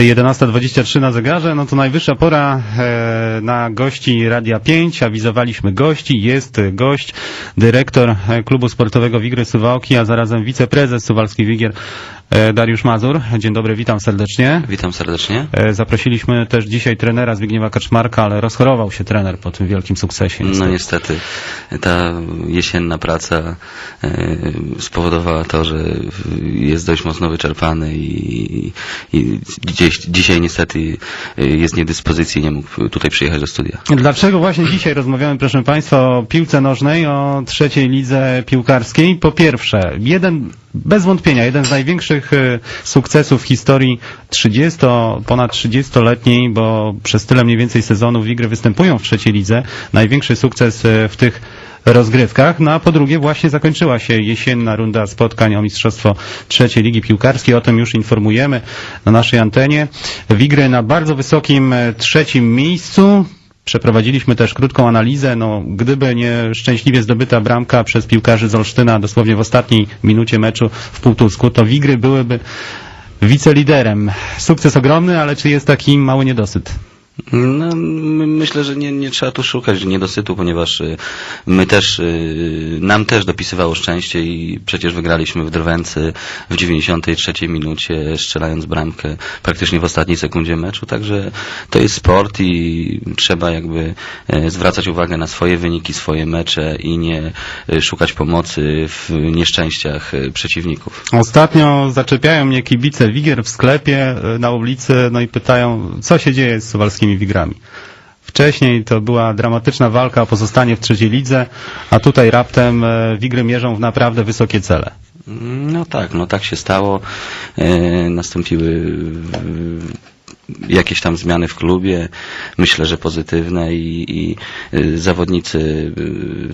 11.23 na zegarze, no to najwyższa pora e, na gości Radia 5. Awizowaliśmy gości. Jest gość, dyrektor e, klubu sportowego Wigry Suwałki, a zarazem wiceprezes Suwalskich Wigier Dariusz Mazur. Dzień dobry, witam serdecznie. Witam serdecznie. E, Zaprosiliśmy też dzisiaj trenera Zbigniewa Kaczmarka, ale rozchorował się trener po tym wielkim sukcesie. No niestety, ta jesienna praca e, spowodowała to, że jest dość mocno wyczerpany i, i gdzieś, dzisiaj niestety e, jest niedyspozycji, nie mógł tutaj przyjechać do studia. Dlaczego właśnie dzisiaj rozmawiamy, proszę Państwa, o piłce nożnej, o trzeciej lidze piłkarskiej? Po pierwsze, jeden, bez wątpienia, jeden z największych e, sukcesów w historii 30, ponad 30-letniej, bo przez tyle mniej więcej sezonów Wigry występują w trzeciej lidze. Największy sukces e, w tych rozgrywkach. No a po drugie właśnie zakończyła się jesienna runda spotkań o Mistrzostwo Trzeciej Ligi Piłkarskiej. O tym już informujemy na naszej antenie. Wigry na bardzo wysokim e, trzecim miejscu. Przeprowadziliśmy też krótką analizę. No, gdyby nie szczęśliwie zdobyta bramka przez piłkarzy z Olsztyna dosłownie w ostatniej minucie meczu w Półtusku, to Wigry byłyby wiceliderem. Sukces ogromny, ale czy jest taki mały niedosyt? No, my- myślę, że nie, nie trzeba tu szukać niedosytu, ponieważ y, my też, y, nam też dopisywało szczęście i przecież wygraliśmy w Drwęcy w 93 minucie, strzelając bramkę praktycznie w ostatniej sekundzie meczu, także to jest sport i trzeba jakby e, zwracać uwagę na swoje wyniki, swoje mecze i nie szukać pomocy w nieszczęściach przeciwników. Ostatnio zaczepiają mnie kibice Wigier w sklepie y, na ulicy, no i pytają, co się dzieje z suwalskimi Wigrami. Wcześniej to była dramatyczna walka o pozostanie w trzeciej lidze, a tutaj raptem e, Wigry mierzą w naprawdę wysokie cele. No tak, no tak się stało. E, nastąpiły e, jakieś tam zmiany w klubie, myślę, że pozytywne i, i zawodnicy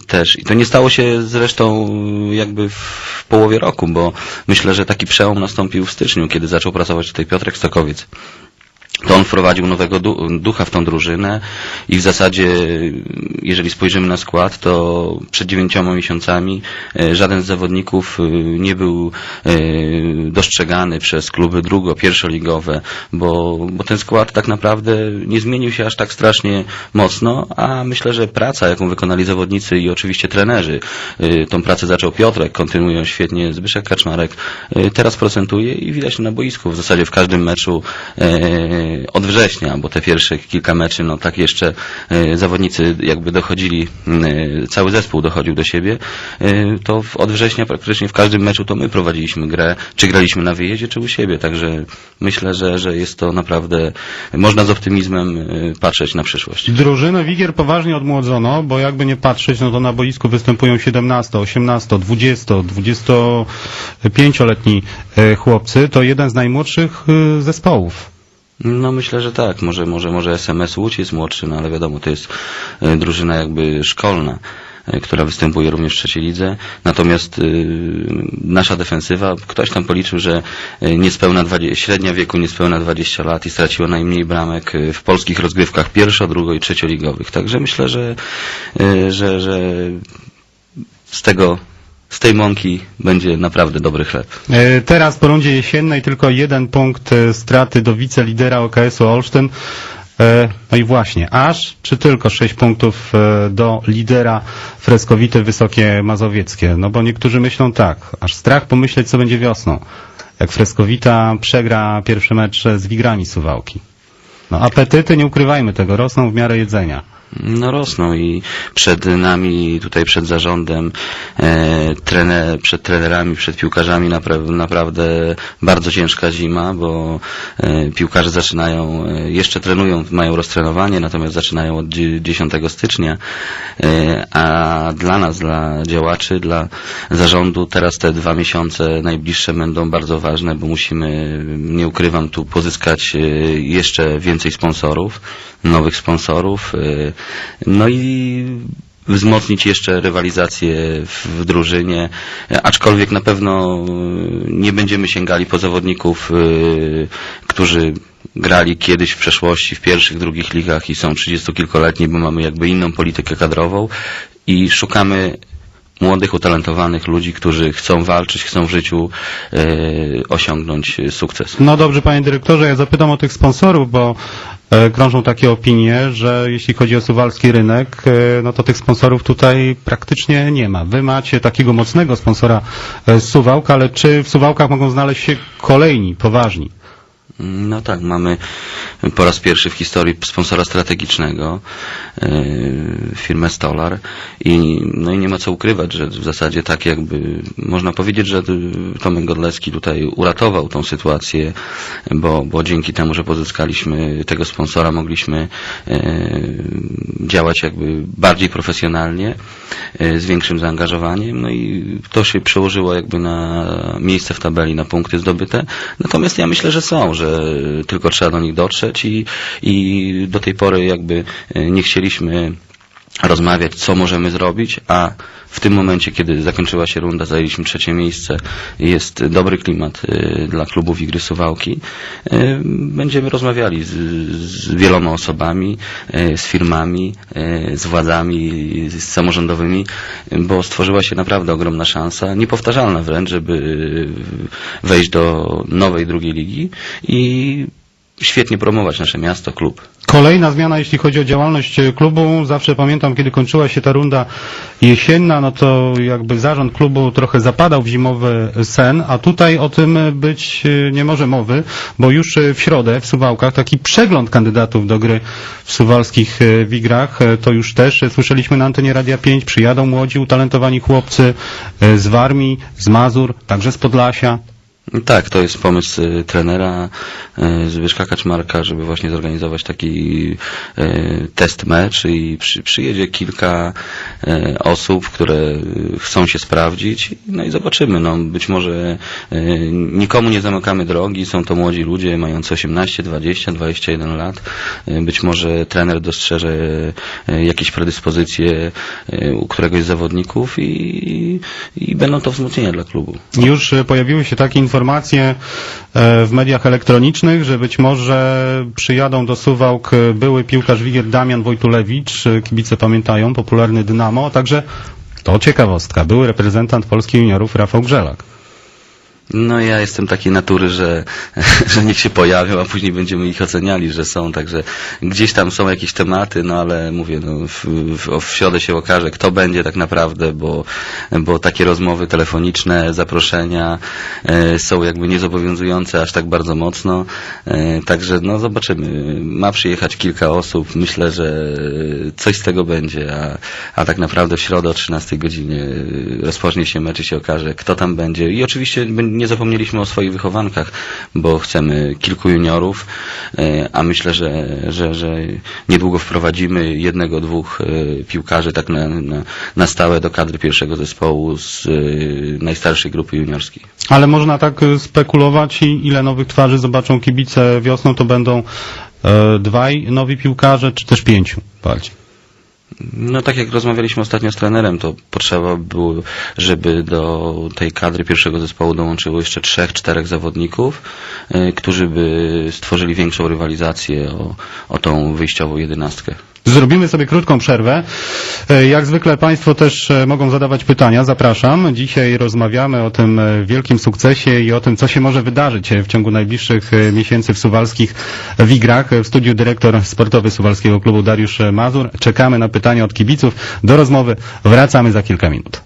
też. I to nie stało się zresztą jakby w połowie roku, bo myślę, że taki przełom nastąpił w styczniu, kiedy zaczął pracować tutaj Piotrek Stokowiec. To on wprowadził nowego du- ducha w tą drużynę i w zasadzie, jeżeli spojrzymy na skład, to przed dziewięcioma miesiącami e, żaden z zawodników e, nie był e, dostrzegany przez kluby drugo, pierwszoligowe, bo, bo ten skład tak naprawdę nie zmienił się aż tak strasznie mocno, a myślę, że praca, jaką wykonali zawodnicy i oczywiście trenerzy, tą pracę zaczął Piotrek, kontynuują świetnie Zbyszek Kaczmarek, teraz procentuje i widać na boisku. W zasadzie w każdym meczu od września, bo te pierwsze kilka meczy, no tak jeszcze e, zawodnicy jakby dochodzili, e, cały zespół dochodził do siebie, to od września praktycznie w każdym meczu to my prowadziliśmy grę, czy graliśmy na wyjeździe, czy u siebie, także myślę, że, że jest to naprawdę, można z optymizmem patrzeć na przyszłość. Drużynę Wigier poważnie odmłodzono, bo jakby nie patrzeć, no to na boisku występują 17, 18, 20, 25-letni e, chłopcy. To jeden z najmłodszych zespołów. No myślę, że tak. Może, może, może SMS Łódź jest młodszy, no ale wiadomo, to jest e, drużyna jakby szkolna, e, która występuje również w trzeciej lidze. Natomiast e, nasza defensywa, ktoś tam policzył, że niespełna 20, średnia wieku niespełna 20 lat i straciła najmniej bramek w polskich rozgrywkach pierwszo, drugo i trzecioligowych. Także myślę, że, e, że, że z tego, z tej mąki będzie naprawdę dobry chleb. E, Teraz po rundzie jesiennej tylko jeden punkt e, straty do wicelidera OKS-u Olsztyn. E, No i właśnie, aż czy tylko 6 punktów do lidera freskowity Wysokie Mazowieckie? No bo niektórzy myślą tak, aż strach pomyśleć co będzie wiosną. Jak freskowita przegra pierwszy mecz z Wigrami Suwałki. No apetyty, nie ukrywajmy tego, rosną w miarę jedzenia. No rosną i przed nami, tutaj przed zarządem, e, trener, przed trenerami, przed piłkarzami napra- naprawdę bardzo ciężka zima, bo e, piłkarze zaczynają, e, jeszcze trenują, mają roztrenowanie, natomiast zaczynają od dzie- 10 stycznia, e, a dla nas, dla działaczy, dla zarządu teraz te dwa miesiące najbliższe będą bardzo ważne, bo musimy, nie ukrywam, tu pozyskać e, jeszcze więcej sponsorów, nowych sponsorów, e, no i wzmocnić jeszcze rywalizację w, drużynie, aczkolwiek na pewno e, nie będziemy sięgali po zawodników, e, którzy grali kiedyś w przeszłości w pierwszych, drugich ligach i są trzydziestokilkoletni, bo mamy jakby inną politykę kadrową i szukamy młodych, utalentowanych ludzi, którzy chcą walczyć, chcą w życiu e, osiągnąć sukces. No dobrze, panie dyrektorze, ja zapytam o tych sponsorów, bo krążą takie opinie, że jeśli chodzi o suwalski rynek, e, no to tych sponsorów tutaj praktycznie nie ma. Wy macie takiego mocnego sponsora e, z Suwałk, ale czy w Suwałkach mogą znaleźć się kolejni, poważni? No tak, mamy po raz pierwszy w historii sponsora strategicznego, e, firmę Stolar i, no i nie ma co ukrywać, że w zasadzie tak jakby można powiedzieć, że Tomek Godlecki tutaj uratował tą sytuację, bo, bo dzięki temu, że pozyskaliśmy tego sponsora, mogliśmy e, działać jakby bardziej profesjonalnie, e, z większym zaangażowaniem, no i to się przełożyło jakby na miejsce w tabeli, na punkty zdobyte. Natomiast ja myślę, że są, że tylko trzeba do nich dotrzeć i, i do tej pory jakby e, nie chcieliśmy rozmawiać, co możemy zrobić, a w tym momencie, kiedy zakończyła się runda, zajęliśmy trzecie miejsce, jest dobry klimat y, dla klubów Igry Suwałki. Y, Będziemy rozmawiali z, z wieloma osobami, y, z firmami, y, z władzami, z samorządowymi, y, bo stworzyła się naprawdę ogromna szansa, niepowtarzalna wręcz, żeby y, wejść do nowej drugiej ligi i świetnie promować nasze miasto, klub. Kolejna zmiana, jeśli chodzi o działalność e, klubu. Zawsze pamiętam, kiedy kończyła się ta runda jesienna, no to jakby zarząd klubu trochę zapadał w zimowy sen, a tutaj o tym być e, nie może mowy, bo już e, w środę w Suwałkach taki przegląd kandydatów do gry w suwalskich Wigrach, to już też słyszeliśmy na antenie Radia 5, przyjadą młodzi, utalentowani chłopcy z Warmii, z Mazur, także z Podlasia. Tak, to jest pomysł y, trenera y, Zbyszka Kaczmarka, żeby właśnie zorganizować taki y, test mecz i przy, przyjedzie kilka y, osób, które y, chcą się sprawdzić, no i zobaczymy, no być może y, nikomu nie zamykamy drogi, są to młodzi ludzie mający 18, 20, 21 lat, y, być może trener dostrzeże y, jakieś predyspozycje y, u któregoś z zawodników i, i będą to wzmocnienia dla klubu. Już pojawiły się takie informacje e, w mediach elektronicznych, że być może przyjadą do Suwałk e, były piłkarz Wigier Damian Wojtulewicz, e, kibice pamiętają, popularny Dynamo, a także, to ciekawostka, były reprezentant Polski juniorów Rafał Grzelak. No ja jestem takiej natury, że, że niech się pojawią, a później będziemy ich oceniali, że są, także gdzieś tam są jakieś tematy, no ale mówię, no, w, w, w środę się okaże, kto będzie tak naprawdę, bo, bo takie rozmowy telefoniczne, zaproszenia e, są jakby niezobowiązujące aż tak bardzo mocno, e, także no zobaczymy. Ma przyjechać kilka osób, myślę, że coś z tego będzie, a, a tak naprawdę w środę o 13 godzinie e, rozpocznie się mecz i się okaże, kto tam będzie i oczywiście nie zapomnieliśmy o swoich wychowankach, bo chcemy kilku juniorów, e, a myślę, że, że, że niedługo wprowadzimy jednego, dwóch e, piłkarzy tak na, na, na stałe do kadry pierwszego zespołu z e, najstarszej grupy juniorskiej. Ale można tak spekulować i ile nowych twarzy zobaczą kibice wiosną, to będą dwaj nowi piłkarze, czy też pięciu bardziej. No tak jak rozmawialiśmy ostatnio z trenerem, to potrzeba było, żeby do tej kadry pierwszego zespołu dołączyło jeszcze trzech, czterech zawodników, y, którzy by stworzyli większą rywalizację o, o tą wyjściową jedenastkę. Zrobimy sobie krótką przerwę. E, Jak zwykle Państwo też e, mogą zadawać pytania. Zapraszam. Dzisiaj rozmawiamy o tym e, wielkim sukcesie i o tym, co się może wydarzyć w ciągu najbliższych miesięcy w suwalskich Wigrach. W studiu dyrektor sportowy Suwalskiego Klubu Dariusz Mazur. Czekamy na pytania od kibiców. Do rozmowy wracamy za kilka minut.